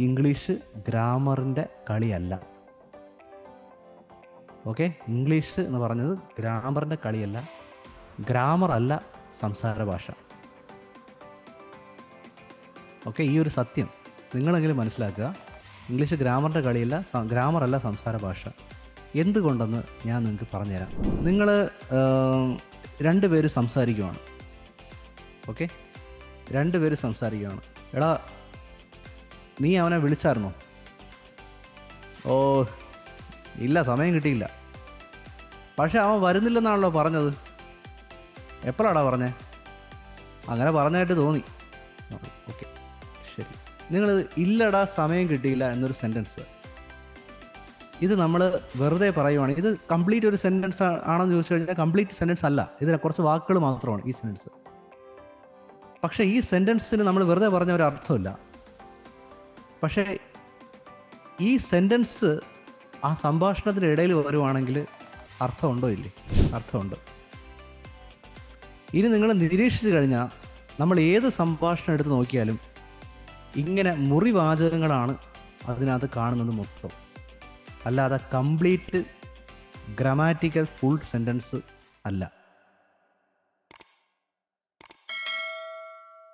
English ഗ്രാമറിന്റെ കളിയല്ല. Okay? English എന്ന് പറഞ്ഞത് ഗ്രാമറിന്റെ കളിയല്ല. ഗ്രാമറല്ല സംസാര ഭാഷ. ഓക്കെ? ഈ ഒരു സത്യം നിങ്ങളെങ്കിലും മനസ്സിലാക്കുക. ഇംഗ്ലീഷ് ഗ്രാമറിന്റെ കളിയല്ല ഗ്രാമറല്ല സംസാര ഭാഷ. എന്തുകൊണ്ടെന്ന് ഞാൻ നിങ്ങൾക്ക് പറഞ്ഞുതരാം. നിങ്ങൾ രണ്ട് പേര് സംസാരിക്കുവാണ്. ഓക്കെ? രണ്ട് പേര് സംസാരിക്കുകയാണ് എടാ നീ അവനെ വിളിച്ചായിരുന്നോ? ഓ ഇല്ല സമയം കിട്ടിയില്ല. പക്ഷെ അവൻ വരുന്നില്ലെന്നാണല്ലോ പറഞ്ഞത്. എപ്പോഴാടാ പറഞ്ഞേ? അങ്ങനെ പറഞ്ഞായിട്ട് തോന്നി. ഓക്കെ ശരി. നിങ്ങൾ ഇല്ലടാ സമയം കിട്ടിയില്ല എന്നൊരു സെന്റൻസ് ഇത് നമ്മൾ വെറുതെ പറയുവാണ്. ഇത് കംപ്ലീറ്റ് ഒരു സെന്റൻസ് ആണെന്ന് ചോദിച്ചു കഴിഞ്ഞാൽ കംപ്ലീറ്റ് സെന്റൻസ് അല്ല. ഇതിന് കുറച്ച് വാക്കുകൾ മാത്രമാണ് ഈ സെന്റൻസ് പക്ഷേ ഈ സെന്റൻസിന് നമ്മൾ വെറുതെ പറഞ്ഞ ഒരു അർത്ഥമില്ല. പക്ഷേ ഈ സെന്റൻസ് ആ സംഭാഷണത്തിന്റെ ഇടയിൽ വരുവാണെങ്കിൽ അർത്ഥമുണ്ടോ ഇല്ലേ? അർത്ഥമുണ്ട്. ഇനി നിങ്ങൾ നിരീക്ഷിച്ചു കഴിഞ്ഞാൽ നമ്മൾ ഏത് സംഭാഷണം എടുത്ത് നോക്കിയാലും ഇങ്ങനെ മുറിവാചകങ്ങളാണ് അതിനകത്ത് കാണുന്നത് മൊത്തം. അല്ലാതെ കംപ്ലീറ്റ് ഗ്രാമാറ്റിക്കൽ ഫുൾ സെന്റൻസ് അല്ല.